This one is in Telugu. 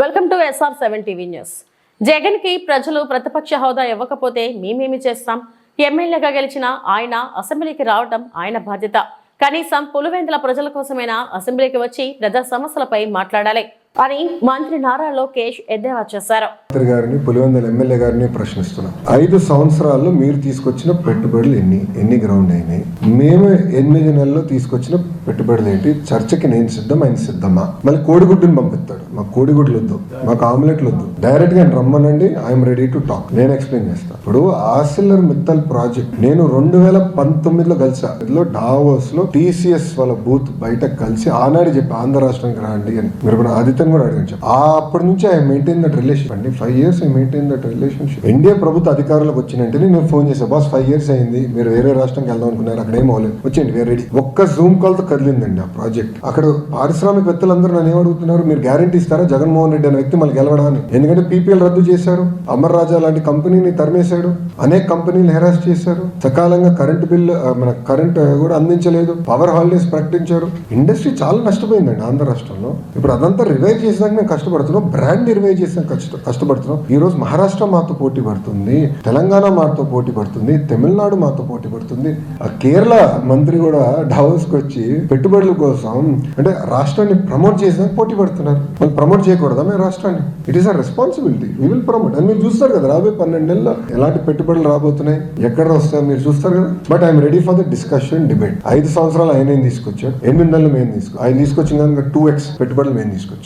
Welcome to SR seven TV news. జగన్కి ప్రజలు ప్రతిపక్ష హోదా ఇవ్వకపోతే మేమేమి చేస్తాం? ఎమ్మెల్యేగా గెలిచిన ఆయన అసెంబ్లీకి రావడం ఆయన బాధ్యత. కనీసం పులివెందుల ప్రజల కోసమైనా అసెంబ్లీకి వచ్చి ప్రజా సమస్యలపై మాట్లాడాలి. అని మంత్రి నారా లోకేష్ ఎద్దేవా చేశారు. మంత్రి గారిని పులివెందుల ఎమ్మెల్యే గారిని ప్రశ్నిస్తున్నాం. ఐదు సంవత్సరాల్లో మీరు తీసుకొచ్చిన పెట్టుబడులు ఎన్ని? ఎన్ని గ్రౌండ్ అయినాయి? మేము ఎనిమిది నెలల్లో తీసుకొచ్చిన పెట్టుబడులు ఏంటి? చర్చకి నేను సిద్ధం ఆయన సిద్ధమా? మళ్ళీ కోడిగుడ్డుని పంపిస్తాడు. మాకు కోడిగుడ్లు వద్దు మాకు ఆమ్లెట్లు వద్దు. డైరెక్ట్గా రమ్మనండి ఐఎమ్ రెడీ టు టాక్ నేను ఎక్స్ప్లెయిన్ చేస్తాను ఇప్పుడు ఆసిల్లర్ మిత్తల్ ప్రాజెక్ట్ నేను రెండు వేల పంతొమ్మిదిలో కలిసా. ఇందులో డావోస్లో టీసీఎస్ వాళ్ళ బూత్ బయట కలిసి ఆనాడు చెప్పి ఆంధ్ర రాష్ట్రానికి రాండి అని. మీరు ఆదిత్య ఆదిత్యని కూడా అడిగాను ఆ అప్పటి నుంచి ఐ మెయింటైన్ దట్ రిలేషన్ అండి five years I maintain that relationship India ప్రభుత్వ అధికారులకు వచ్చినంటే నేను ఫోన్ చేశాను బాస్ ఫైవ్ ఇయర్స్ అయింది మీరు వేరే రాష్ట్రంకి వెళ్దాం అనుకున్నారు అక్కడ ఏం అవ్వలేదు. వచ్చేయండి వేరే రెడీ ఒక్క జూమ్ కాల్తో కదిలిందండి ఆ ప్రాజెక్ట్ అక్కడ పారిశ్రామికవేత్తలందరూ నన్ను ఏమడుగుతున్నారు మీరు గ్యారంటీ ఇస్తారా జగన్మోహన్ రెడ్డి అనే వ్యక్తి మళ్ళీ గెలవడాన్ని ఎందుకంటే పీపీఎల్ రద్దు చేశారు అమర్ రాజా లాంటి కంపెనీని తరిమేశాడు అనేక కంపెనీలు హెరాస్ చేశారు. సకాలంగా కరెంటు బిల్ మన కరెంట్ కూడా అందించలేదు. పవర్ హాలిడేస్ ప్రకటించారు. ఇండస్ట్రీ చాలా నష్టపోయిందండి ఆంధ్ర రాష్ట్రంలో. ఇప్పుడు అదంతా రివైవ్ చేసాక మేము కష్టపడుతున్నాం. బ్రాండ్ రివైవ్ చేసాక కష్ట కష్టపడుతున్నాం. ఈ రోజు మహారాష్ట్ర మాతో పోటీ పడుతుంది. తెలంగాణ మాతో పోటీ పడుతుంది. తమిళనాడు మాతో పోటీ పడుతుంది. ఆ కేరళ మంత్రి కూడా డావోస్కి వచ్చి పెట్టుబడుల కోసం అంటే రాష్ట్రాన్ని ప్రమోట్ చేసాక పోటీ పడుతున్నారు. వాళ్ళు ప్రమోట్ చేయకూడదా మేము రాష్ట్రాన్ని? It is a responsibility we will promote అని మీరు చూస్తారు కదా రాబోయే పన్నెండు నెలల్లో ఎలాంటి పెట్టుబడులు రాబోతున్నాయి. ఎక్కడ వస్తాయో మీరు చూస్తారు కదా. But I'm ready for the discussion debate ఐదు సంవత్సరాలు ఆయన ఏం తీసుకొచ్చాడు? ఎనిమిది నెలలు మేము తీసుకు ఆయన తీసుకొచ్చిన టూ ఎక్స్ పెట్టుబడులు మేము తీసుకొచ్చాం.